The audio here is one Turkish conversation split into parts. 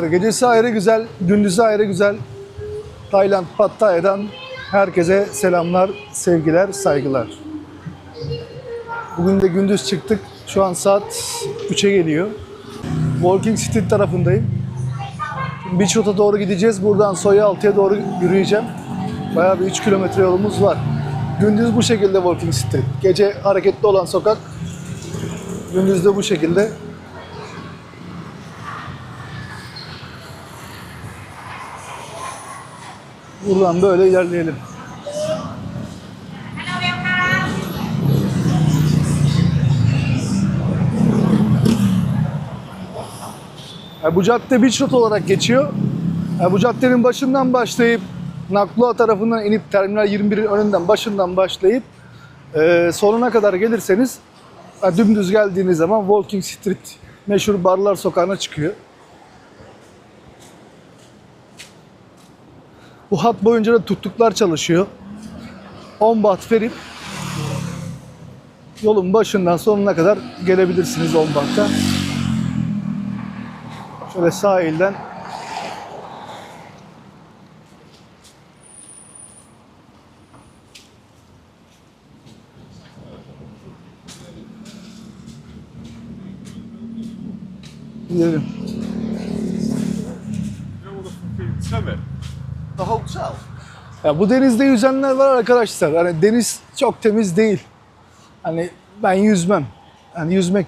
Gecesi ayrı güzel, gündüzü ayrı güzel. Tayland, Pattaya'dan herkese selamlar, sevgiler, saygılar. Bugün de gündüz çıktık. Şu an saat 3'e geliyor. Walking Street tarafındayım. Beach Road'a doğru gideceğiz. Buradan Soya Altı'ya doğru yürüyeceğim. Bayağı bir 3 kilometre yolumuz var. Gündüz bu şekilde Walking Street. Gece hareketli olan sokak. Gündüz de bu şekilde. Buradan böyle ilerleyelim. Bu cadde Beach Road olarak geçiyor. Bu caddenin başından başlayıp Nakloa tarafından inip Terminal 21'in önünden başından başlayıp e, sonuna kadar gelirseniz dümdüz geldiğiniz zaman Walking Street meşhur barlar sokağına çıkıyor. Bu hat boyunca da tuttuklar çalışıyor. 10 baht verip yolun başından sonuna kadar gelebilirsiniz 10 bahta. Şöyle sahilden gidelim. The hotel. Ya bu denizde yüzenler var arkadaşlar. Hani deniz çok temiz değil. Hani ben yüzmem. Hani yüzmek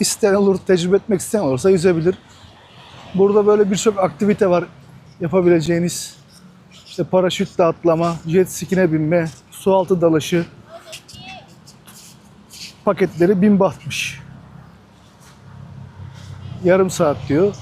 isteyen olur, tecrübe etmek isteyen olursa yüzebilir. Burada böyle birçok aktivite var yapabileceğiniz. İşte paraşütle atlama, jet ski'ne binme, su altı dalışı. Paketleri bin bahtmış. Yarım saat diyor.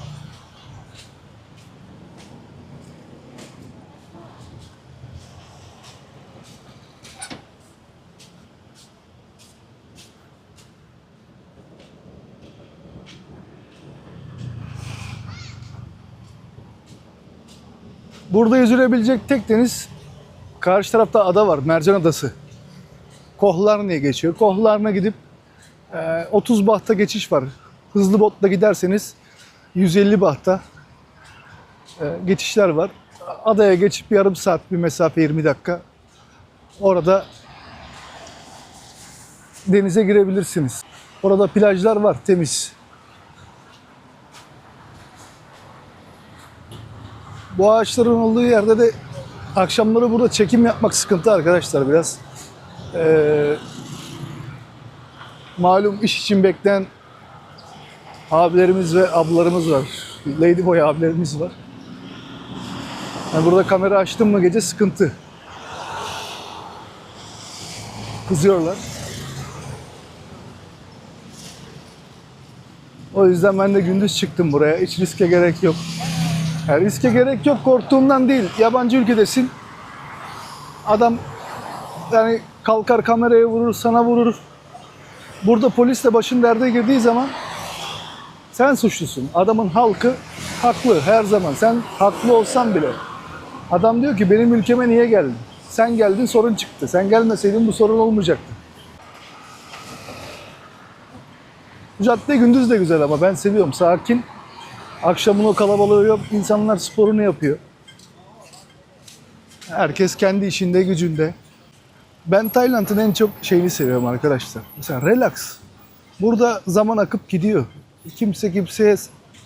Burada yüzülebilecek tek deniz karşı tarafta ada var. Mercan Adası. Kohlarni'ye geçiyor. Kohlarni'ye gidip e, 30 bahta geçiş var. Hızlı botla giderseniz 150 bahta e, geçişler var. Adaya geçip yarım saat bir mesafe 20 dakika. Orada denize girebilirsiniz. Orada plajlar var temiz. Bu ağaçların olduğu yerde de akşamları burada çekim yapmak sıkıntı arkadaşlar biraz. Ee, malum iş için bekleyen abilerimiz ve ablalarımız var. Ladyboy abilerimiz var. Yani burada kamera açtım mı gece sıkıntı. Kızıyorlar. O yüzden ben de gündüz çıktım buraya. Hiç riske gerek yok. Yani riske gerek yok korktuğumdan değil. Yabancı ülkedesin. Adam yani kalkar kameraya vurur, sana vurur. Burada polis de başın derde girdiği zaman sen suçlusun. Adamın halkı haklı her zaman. Sen haklı olsan bile. Adam diyor ki benim ülkeme niye geldin? Sen geldin sorun çıktı. Sen gelmeseydin bu sorun olmayacaktı. Bu cadde gündüz de güzel ama ben seviyorum. Sakin. Akşamın o kalabalığı yok. İnsanlar sporunu yapıyor. Herkes kendi işinde, gücünde. Ben Tayland'ın en çok şeyini seviyorum arkadaşlar. Mesela relax. Burada zaman akıp gidiyor. Kimse kimseye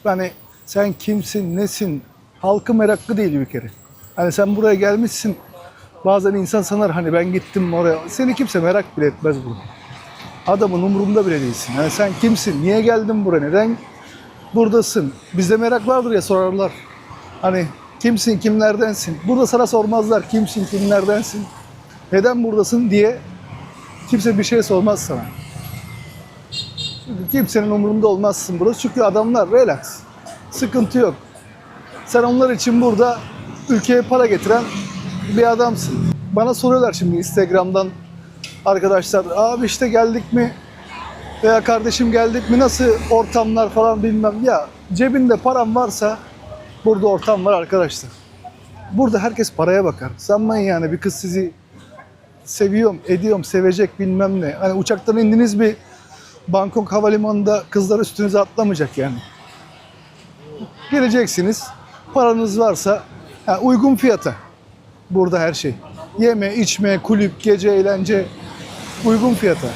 hani sen kimsin, nesin? Halkı meraklı değil bir kere. Hani sen buraya gelmişsin. Bazen insan sanar hani ben gittim oraya. Seni kimse merak bile etmez burada. Adamın umurunda bile değilsin. Yani sen kimsin? Niye geldin buraya? Neden buradasın? Bizde merak vardır ya sorarlar. Hani kimsin, kimlerdensin? Burada sana sormazlar kimsin, kimlerdensin? Neden buradasın diye kimse bir şey sormaz sana. Çünkü kimsenin umurunda olmazsın burası. Çünkü adamlar relax. Sıkıntı yok. Sen onlar için burada ülkeye para getiren bir adamsın. Bana soruyorlar şimdi Instagram'dan arkadaşlar. Abi işte geldik mi? Veya kardeşim geldik mi? Nasıl ortamlar falan bilmem. Ya cebinde param varsa burada ortam var arkadaşlar. Burada herkes paraya bakar. Sanmayın yani bir kız sizi seviyorum, ediyorum, sevecek bilmem ne. Hani uçaktan indiniz bir Bangkok havalimanında kızlar üstünüze atlamayacak yani. Geleceksiniz. Paranız varsa ha, uygun fiyata. Burada her şey. Yeme, içme, kulüp, gece eğlence uygun fiyata.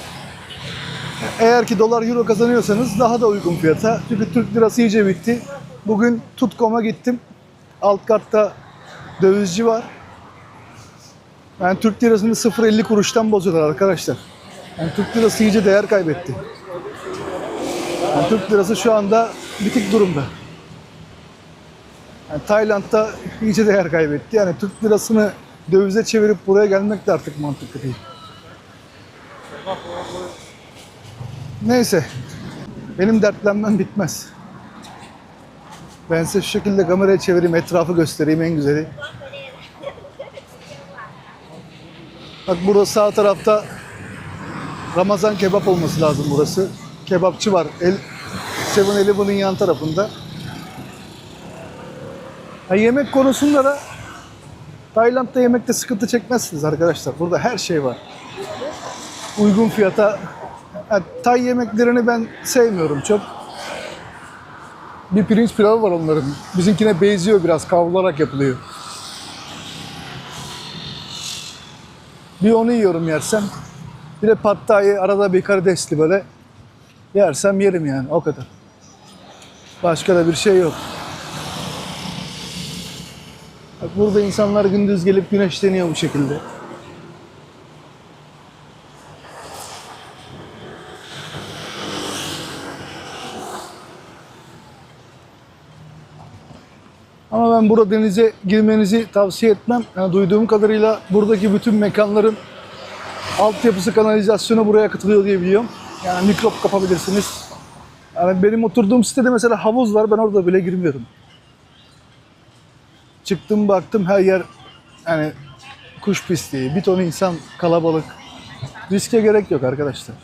Eğer ki dolar euro kazanıyorsanız daha da uygun fiyata. Çünkü Türk lirası iyice bitti. Bugün Tutkom'a gittim. Alt katta dövizci var. Yani Türk lirasını 0.50 kuruştan bozuyorlar arkadaşlar. Yani Türk lirası iyice değer kaybetti. Yani Türk lirası şu anda bitik durumda. Yani Tayland'da iyice değer kaybetti. Yani Türk lirasını dövize çevirip buraya gelmek de artık mantıklı değil. Neyse. Benim dertlenmem bitmez. Ben size şu şekilde kameraya çevireyim, etrafı göstereyim en güzeli. Bak burada sağ tarafta Ramazan kebap olması lazım burası. Kebapçı var. El, 7-Eleven'ın yan tarafında. Ha, yemek konusunda da Tayland'da yemekte sıkıntı çekmezsiniz arkadaşlar. Burada her şey var. Uygun fiyata. Ha, Tay yemeklerini ben sevmiyorum çok. Bir pirinç pilavı var onların. Bizimkine benziyor biraz. Kavrularak yapılıyor. Bir onu yiyorum yersem. Bir de thai, arada bir karidesli böyle yersem yerim yani o kadar. Başka da bir şey yok. Bak burada insanlar gündüz gelip güneşleniyor bu şekilde. Ama burada denize girmenizi tavsiye etmem. Yani duyduğum kadarıyla buradaki bütün mekanların altyapısı kanalizasyonu buraya katılıyor diye biliyorum. Yani mikrop kapabilirsiniz. Yani benim oturduğum sitede mesela havuz var. Ben orada bile girmiyorum. Çıktım baktım her yer yani kuş pisliği, bir ton insan kalabalık. Riske gerek yok arkadaşlar.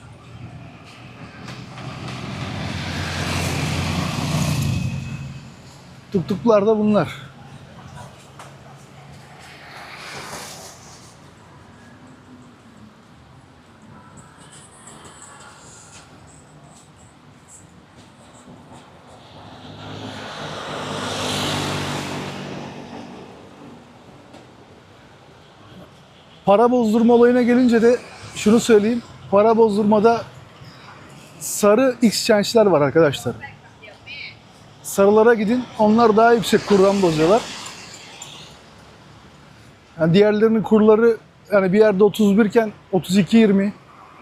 Tuktuklar da bunlar. Para bozdurma olayına gelince de şunu söyleyeyim. Para bozdurmada sarı exchange'ler var arkadaşlar. Sarılara gidin. Onlar daha yüksek kurdan bozuyorlar. Yani diğerlerinin kurları yani bir yerde 31 iken 32-20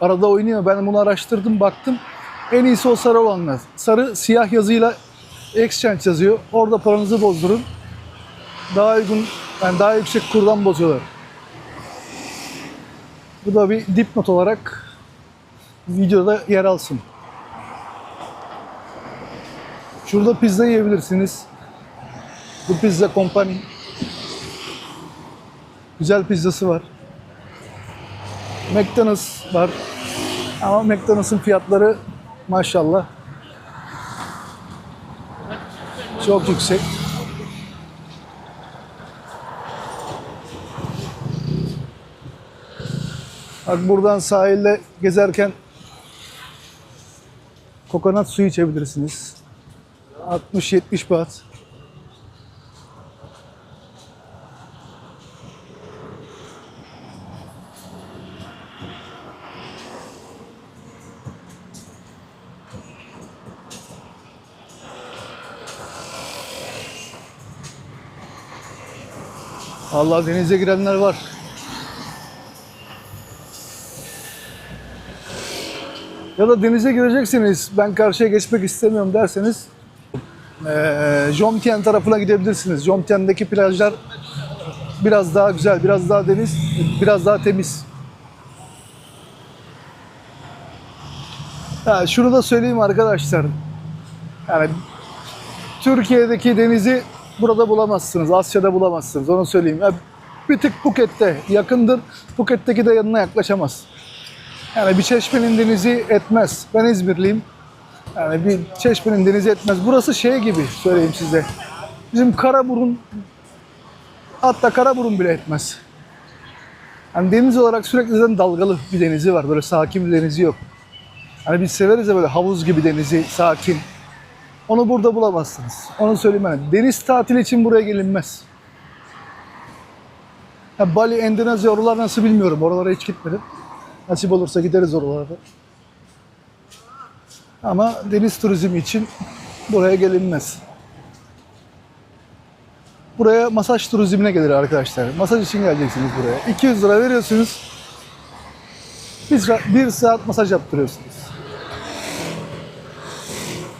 arada oynuyor. Ben bunu araştırdım, baktım. En iyisi o sarı olanlar. Sarı siyah yazıyla exchange yazıyor. Orada paranızı bozdurun. Daha uygun, yani daha yüksek kurdan bozuyorlar. Bu da bir dipnot olarak videoda yer alsın. Şurada pizza yiyebilirsiniz. Bu pizza company. Güzel pizzası var. McDonald's var. Ama McDonald's'ın fiyatları maşallah çok yüksek. Bak buradan sahilde gezerken kokonat suyu içebilirsiniz. 60-70 baht. Allah denize girenler var. Ya da denize gireceksiniz, ben karşıya geçmek istemiyorum derseniz ee, Jomtien tarafına gidebilirsiniz. Jomtien'deki plajlar biraz daha güzel, biraz daha deniz, biraz daha temiz. Ha, şunu da söyleyeyim arkadaşlar. Yani Türkiye'deki denizi burada bulamazsınız. Asya'da bulamazsınız. Onu söyleyeyim. Ya, bir tık Phuket'te yakındır. Phuket'teki de yanına yaklaşamaz. Yani bir çeşmenin denizi etmez. Ben İzmirliyim. Yani bir çeşmenin denizi etmez. Burası şey gibi söyleyeyim size. Bizim Karaburun hatta Karaburun bile etmez. Yani deniz olarak sürekli zaten dalgalı bir denizi var. Böyle sakin bir denizi yok. Hani biz severiz ya böyle havuz gibi denizi, sakin. Onu burada bulamazsınız. Onu söyleyeyim ben. Deniz tatili için buraya gelinmez. Ha, Bali, Endonezya oralar nasıl bilmiyorum. Oralara hiç gitmedim. Nasip olursa gideriz oralara. Ama deniz turizmi için buraya gelinmez. Buraya masaj turizmine gelir arkadaşlar. Masaj için geleceksiniz buraya. 200 lira veriyorsunuz. Bir, bir saat masaj yaptırıyorsunuz.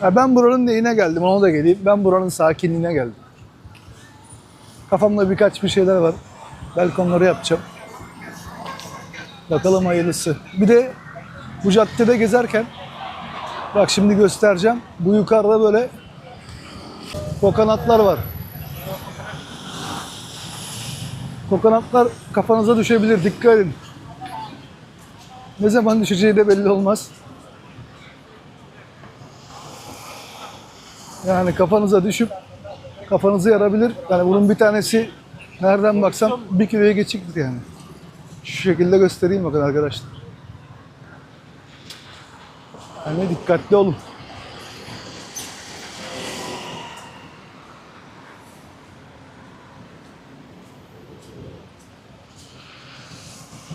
Ya ben buranın neyine geldim ona da geleyim. Ben buranın sakinliğine geldim. Kafamda birkaç bir şeyler var. Belki onları yapacağım. Bakalım hayırlısı. Bir de bu caddede gezerken bak şimdi göstereceğim. Bu yukarıda böyle kokonatlar var. Kokonatlar kafanıza düşebilir. Dikkat edin. Ne zaman düşeceği de belli olmaz. Yani kafanıza düşüp kafanızı yarabilir. Yani bunun bir tanesi nereden baksam bir kiloya geçiktir yani. Şu şekilde göstereyim bakın arkadaşlar. Yani dikkatli olun.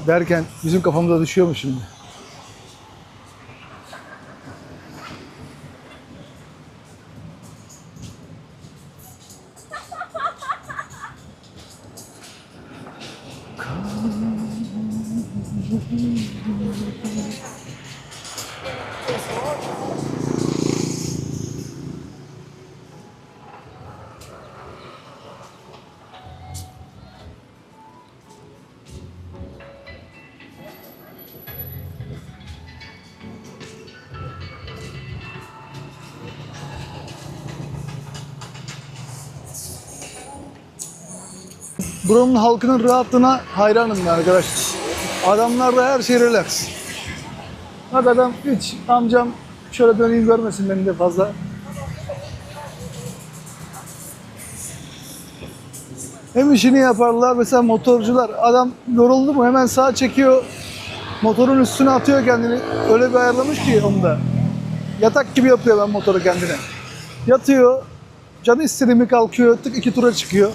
Derken bizim kafamıza düşüyor mu şimdi? Buranın halkının rahatlığına hayranım ben arkadaşlar. Adamlarda her şey relax. Adam hiç amcam şöyle döneyim görmesin beni de fazla. Hem işini yaparlar mesela motorcular. Adam yoruldu mu hemen sağa çekiyor. Motorun üstüne atıyor kendini. Öyle bir ayarlamış ki onda. Yatak gibi yapıyor ben motoru kendine. Yatıyor. Canı istedi mi kalkıyor. Tık iki tura çıkıyor.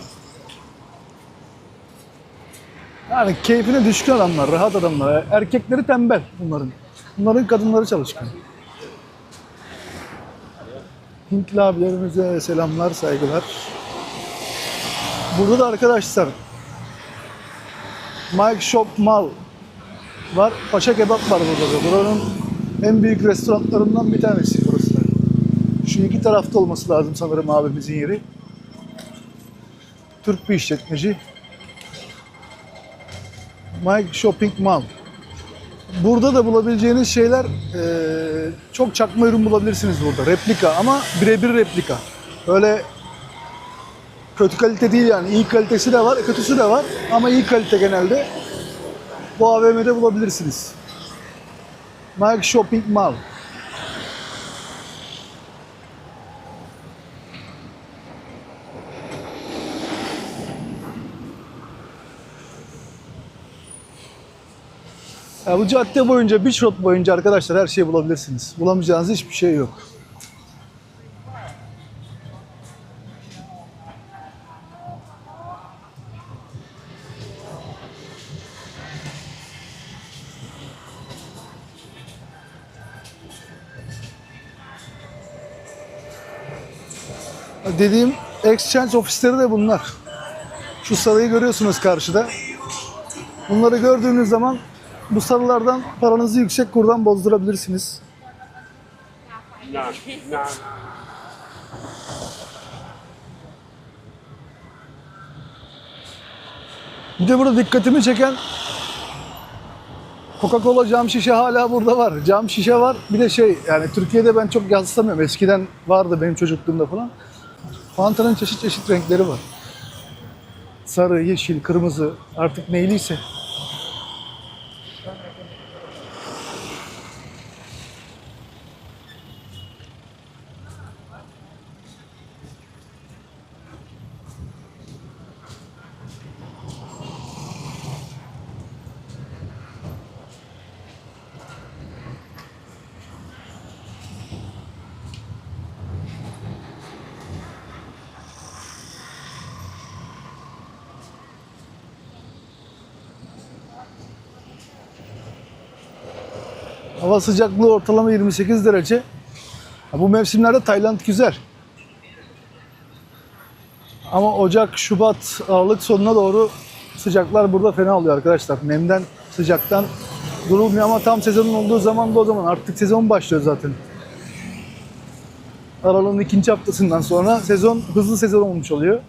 Yani keyfine düşkün adamlar, rahat adamlar. Erkekleri tembel bunların. Bunların kadınları çalışkan. Hintli abilerimize selamlar, saygılar. Burada da arkadaşlar Mike Shop Mal var. Paşa Kebap var burada da. Buranın en büyük restoranlarından bir tanesi burası. da. Şu iki tarafta olması lazım sanırım abimizin yeri. Türk bir işletmeci. Mike Shopping Mall. Burada da bulabileceğiniz şeyler eee, çok çakma ürün bulabilirsiniz burada. Replika ama birebir replika. Öyle kötü kalite değil yani. İyi kalitesi de var, kötüsü de var. Ama iyi kalite genelde. Bu AVM'de bulabilirsiniz. Mike Shopping Mall. Ya bu cadde boyunca, bir road boyunca arkadaşlar her şeyi bulabilirsiniz. Bulamayacağınız hiçbir şey yok. Dediğim exchange ofisleri de bunlar. Şu sarayı görüyorsunuz karşıda. Bunları gördüğünüz zaman bu sarılardan paranızı yüksek kurdan bozdurabilirsiniz. Bir de burada dikkatimi çeken Coca-Cola cam şişe hala burada var. Cam şişe var. Bir de şey yani Türkiye'de ben çok yansıtamıyorum. Eskiden vardı benim çocukluğumda falan. Fanta'nın çeşit çeşit renkleri var. Sarı, yeşil, kırmızı artık neyliyse. Hava sıcaklığı ortalama 28 derece. Bu mevsimlerde Tayland güzel. Ama Ocak, Şubat, Aralık sonuna doğru sıcaklar burada fena oluyor arkadaşlar. Nemden, sıcaktan durulmuyor ama tam sezonun olduğu zaman da o zaman. Artık sezon başlıyor zaten. Aralığın ikinci haftasından sonra sezon hızlı sezon olmuş oluyor.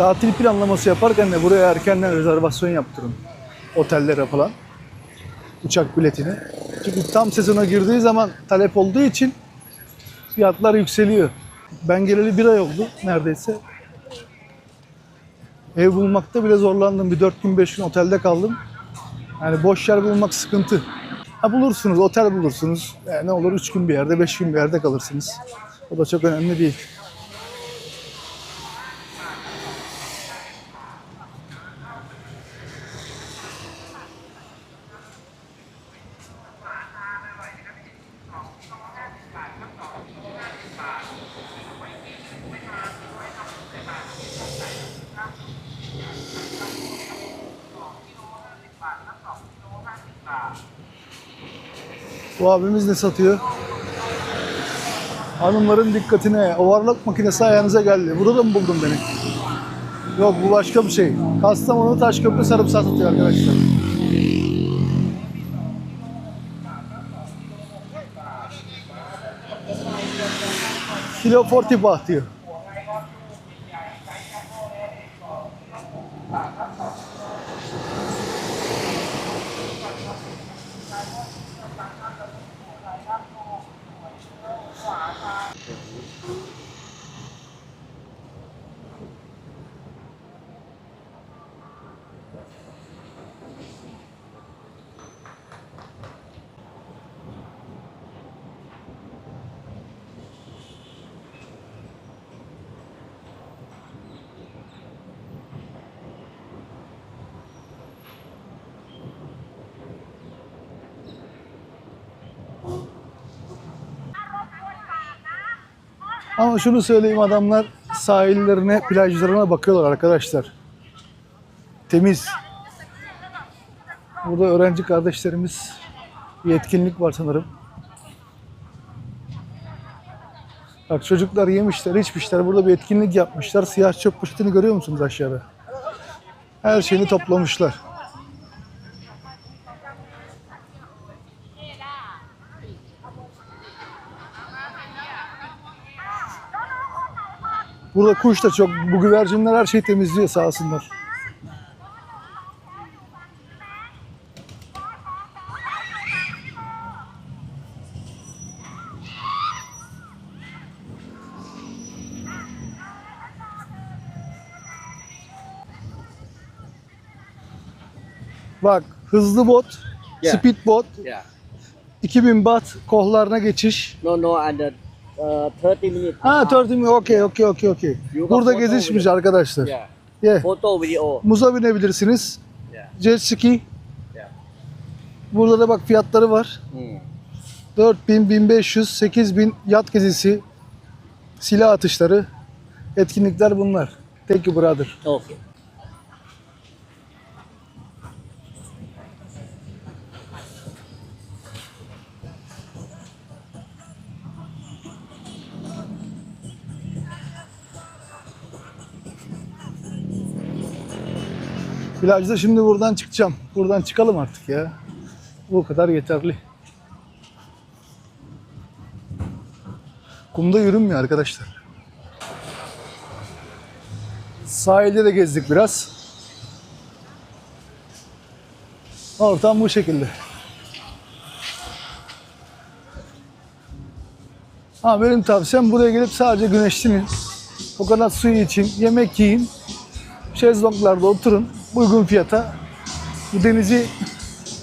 Tatil planlaması yaparken de buraya erkenden rezervasyon yaptırın. Otellere falan. Uçak biletini. Çünkü tam sezona girdiği zaman talep olduğu için fiyatlar yükseliyor. Ben geleli bir ay oldu neredeyse. Ev bulmakta bile zorlandım. Bir 4 gün 5 gün otelde kaldım. Yani boş yer bulmak sıkıntı. Ha bulursunuz, otel bulursunuz. Yani ne olur 3 gün bir yerde, 5 gün bir yerde kalırsınız. O da çok önemli değil. Abimiz ne satıyor? Hanımların dikkatine ovarlak makinesi ayağınıza geldi. Burada mı buldun beni? Yok bu başka bir şey. Kastamonu Taşköprü sarımsak satıyor arkadaşlar. Kilo 40 baht. Ama şunu söyleyeyim adamlar sahillerine, plajlarına bakıyorlar arkadaşlar. Temiz. Burada öğrenci kardeşlerimiz bir etkinlik var sanırım. Bak çocuklar yemişler, içmişler. Burada bir etkinlik yapmışlar. Siyah çöp poşetini görüyor musunuz aşağıda? Her şeyini toplamışlar. Burada kuş da çok. Bu güvercinler her şeyi temizliyor sağ olsunlar. Bak hızlı bot, Yeah. speed bot, Yeah. 2000 baht kohlarına geçiş. No, no, under uh, 30 minutes. Ha 30 mi? Okey, okey, okey, okey. Yuva Burada gezişmiş arkadaşlar. Yeah. Yeah. Photo, video. Muza binebilirsiniz. Yeah. Jet ski. Yeah. Burada da bak fiyatları var. Mm. 4000, 1500, 8000 yat gezisi, silah atışları, etkinlikler bunlar. Thank you brother. Okay. Plajda şimdi buradan çıkacağım. Buradan çıkalım artık ya. Bu kadar yeterli. Kumda yürünmüyor arkadaşlar. Sahilde de gezdik biraz. Ortam bu şekilde. Ha benim tavsiyem buraya gelip sadece güneşlenin. Kokonat suyu için yemek yiyin. Şezlonglarda oturun. Uygun fiyata. Bu denizi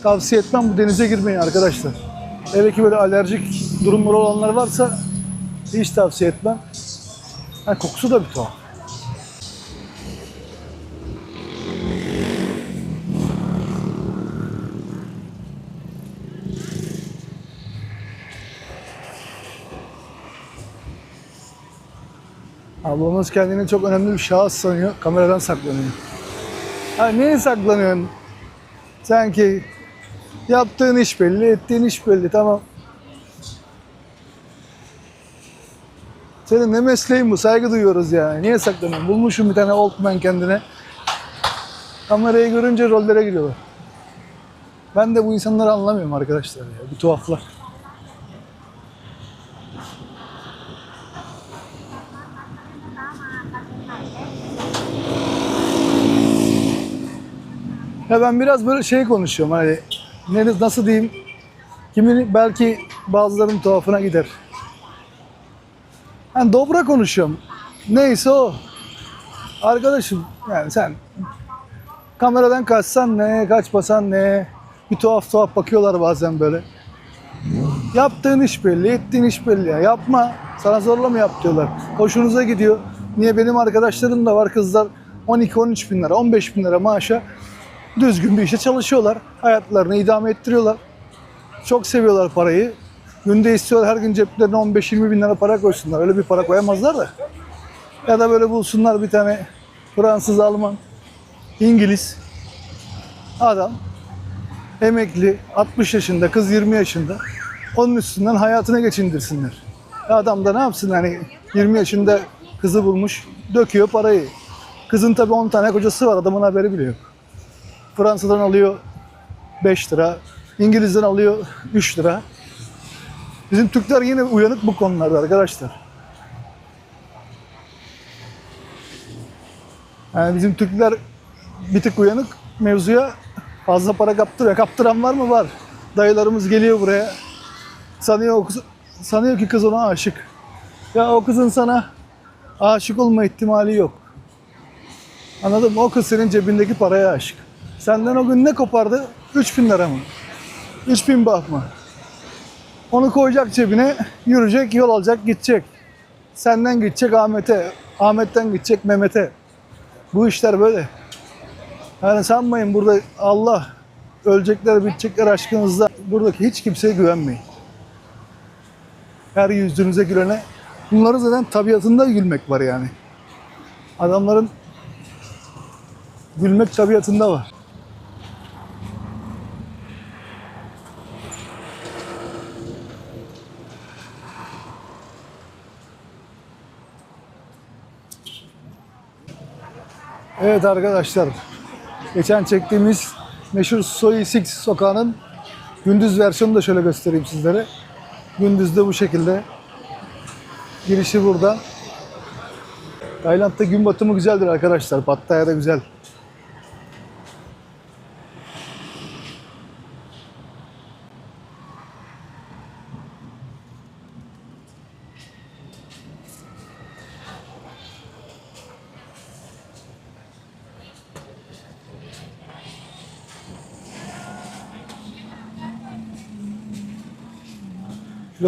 tavsiye etmem. Bu denize girmeyin arkadaşlar. Hele ki böyle alerjik durumları olanlar varsa hiç tavsiye etmem. Ha, kokusu da bir tuhaf. Ablamız kendini çok önemli bir şahıs sanıyor. Kameradan saklanıyor. Ha, niye saklanıyorsun? Sanki yaptığın iş belli, ettiğin iş belli tamam. Senin ne mesleğin bu? Saygı duyuyoruz yani. Niye saklanıyorsun? Bulmuşum bir tane old man kendine. Kamerayı görünce rollere giriyorlar. Ben de bu insanları anlamıyorum arkadaşlar ya. Bir tuhaflar. Ya ben biraz böyle şey konuşuyorum hani ne nasıl diyeyim kimin belki bazılarının tuhafına gider. Ben dobra konuşuyorum. Neyse o. Arkadaşım yani sen kameradan kaçsan ne, kaçmasan ne. Bir tuhaf tuhaf bakıyorlar bazen böyle. Yaptığın iş belli, ettiğin iş belli ya. Yapma. Sana zorla mı yap diyorlar. Hoşunuza gidiyor. Niye benim arkadaşlarım da var kızlar 12-13 bin lira, 15 bin lira maaşa düzgün bir işte çalışıyorlar. Hayatlarını idame ettiriyorlar. Çok seviyorlar parayı. Günde istiyorlar her gün ceplerine 15-20 bin lira para koysunlar. Öyle bir para koyamazlar da. Ya da böyle bulsunlar bir tane Fransız, Alman, İngiliz adam emekli 60 yaşında kız 20 yaşında onun üstünden hayatına geçindirsinler. Adam da ne yapsın hani 20 yaşında kızı bulmuş döküyor parayı. Kızın tabii 10 tane kocası var adamın haberi bile yok. Fransa'dan alıyor 5 lira, İngiliz'den alıyor 3 lira. Bizim Türkler yine uyanık bu konularda arkadaşlar. Yani bizim Türkler bir tık uyanık mevzuya fazla para kaptırıyor. Kaptıran var mı? Var. Dayılarımız geliyor buraya. Sanıyor, sanıyor ki kız ona aşık. Ya o kızın sana aşık olma ihtimali yok. Anladın mı? O kız senin cebindeki paraya aşık. Senden o gün ne kopardı? 3000 lira mı? 3000 baht mı? Onu koyacak cebine, yürüyecek, yol alacak, gidecek. Senden gidecek Ahmet'e, Ahmet'ten gidecek Mehmet'e. Bu işler böyle. Yani sanmayın burada Allah ölecekler, bitecekler aşkınızda. Buradaki hiç kimseye güvenmeyin. Her yüzünüze gülene. Bunların zaten tabiatında gülmek var yani. Adamların gülmek tabiatında var. Evet arkadaşlar, geçen çektiğimiz meşhur Soy Six sokağının gündüz versiyonunu da şöyle göstereyim sizlere. Gündüz de bu şekilde. Girişi burada. Tayland'da gün batımı güzeldir arkadaşlar. Pattaya da güzel.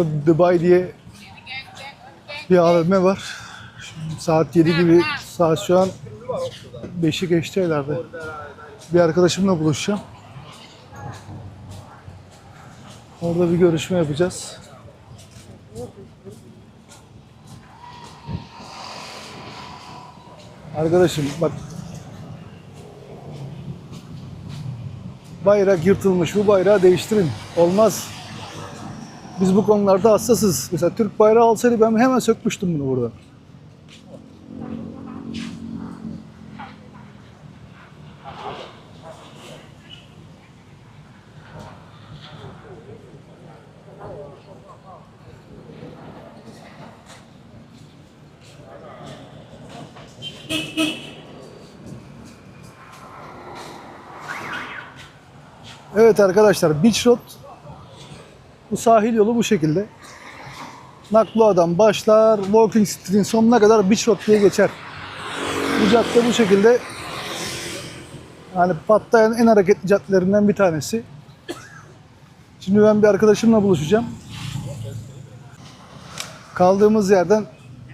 Şurada Dubai diye bir AVM var. Şimdi saat 7 gibi, saat şu an 5'i geçti herhalde. Bir arkadaşımla buluşacağım. Orada bir görüşme yapacağız. Arkadaşım bak bayrak yırtılmış bu bayrağı değiştirin. Olmaz. Biz bu konularda hassasız. Mesela Türk bayrağı olsaydı ben hemen sökmüştüm bunu burada. Evet arkadaşlar Beach Road bu sahil yolu bu şekilde. Naklua'dan başlar, Walking Street'in sonuna kadar Beach Road diye geçer. Bu cadde bu şekilde. Yani Pattaya'nın en hareketli caddelerinden bir tanesi. Şimdi ben bir arkadaşımla buluşacağım. Kaldığımız yerden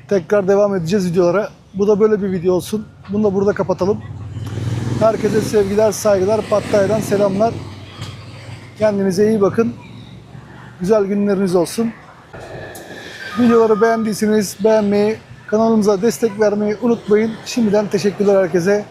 tekrar devam edeceğiz videolara. Bu da böyle bir video olsun. Bunu da burada kapatalım. Herkese sevgiler, saygılar. Pattaya'dan selamlar. Kendinize iyi bakın. Güzel günleriniz olsun. Videoları beğendiyseniz beğenmeyi, kanalımıza destek vermeyi unutmayın. Şimdiden teşekkürler herkese.